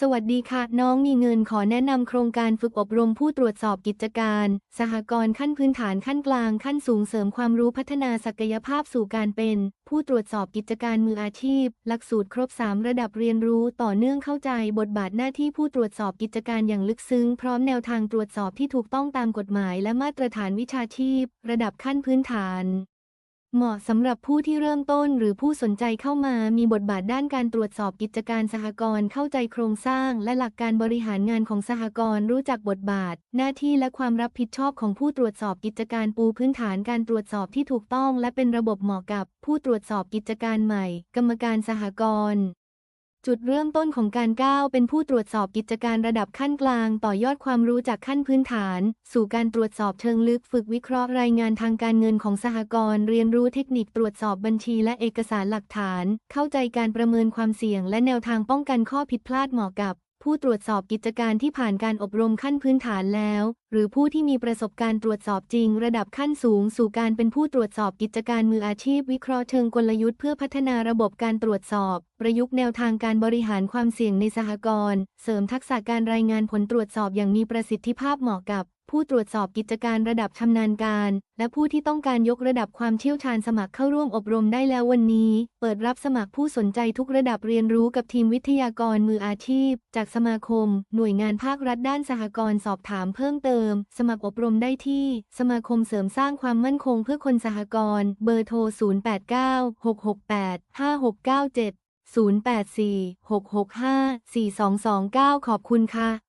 สวัสดีค่ะ น้องมีเงินขอแนะนำโครงการฝึกอบรมผู้ตรวจสอบกิจการ สหกรณ์ขั้นพื้นฐานขั้นกลางขั้นสูงเสริมความรู้พัฒนาศักยภาพสู่การเป็น ผู้ตรวจสอบกิจการมืออาชีพ หลักสูตรครบ 3 ระดับเรียนรู้ต่อเนื่องเข้าใจบทบาทหน้าที่ผู้ตรวจสอบกิจการอย่างลึกซึ้ง พร้อมแนวทางตรวจสอบที่ถูกต้องตามกฎหมาย และมาตรฐานวิชาชีพ ระดับขั้นพื้นฐาน เหมาะสำหรับผู้ที่เริ่มต้นหรือผู้สนใจเข้ามามีบทบาทด้านการตรวจสอบกิจการสหกรณ์เข้าใจโครงสร้าง และหลักการบริหารงานของสหกรณ์รู้จักบทบาท หน้าที่และความรับผิดชอบของผู้ตรวจสอบกิจการปูพื้นฐานการตรวจสอบที่ถูกต้อง และเป็นระบบเหมาะกับ ผู้ตรวจสอบกิจการใหม่ กรรมการสหกรณ์ จุดเริ่มต้นของการก้าวเป็นผู้ตรวจสอบกิจการระดับขั้นกลาง ต่อยอดความรู้จากขั้นพื้นฐาน สู่การตรวจสอบเชิงลึกฝึกวิเคราะห์รายงานทางการเงินของสหกรณ์เรียนรู้เทคนิคตรวจสอบบัญชีและเอกสารหลักฐาน เข้าใจการประเมินความเสี่ยงและแนวทางป้องกันข้อผิดพลาดเหมาะกับ ผู้ตรวจสอบกิจการที่ผ่านการอบรมขั้นพื้นฐานแล้ว หรือผู้ที่มีประสบการณ์ตรวจสอบจริง ระดับขั้นสูง สู่การเป็นผู้ตรวจสอบกิจการมืออาชีพ วิเคราะห์เชิงกลยุทธ์เพื่อพัฒนาระบบการตรวจสอบ ประยุกต์แนวทางการบริหารความเสี่ยงในสหกรณ์เสริมทักษะการรายงานผลตรวจสอบอย่างมีประสิทธิภาพเหมาะกับ ผู้ตรวจสอบกิจการระดับชำนาญการ และผู้ที่ต้องการยกระดับความเชี่ยวชาญสมัครเข้าร่วมอบรมได้แล้ววันนี้ เปิดรับสมัครผู้สนใจทุกระดับเรียนรู้กับทีมวิทยากรมืออาชีพ จากสมาคม หน่วยงานภาครัฐด้านสหกรณ์สอบถามเพิ่มเติม สมัครอบรมได้ที่ สมาคมเสริมสร้างความมั่นคงเพื่อคนสหกรณ์เบอร์โทร 0896685697 084 665 4229 ขอบคุณค่ะ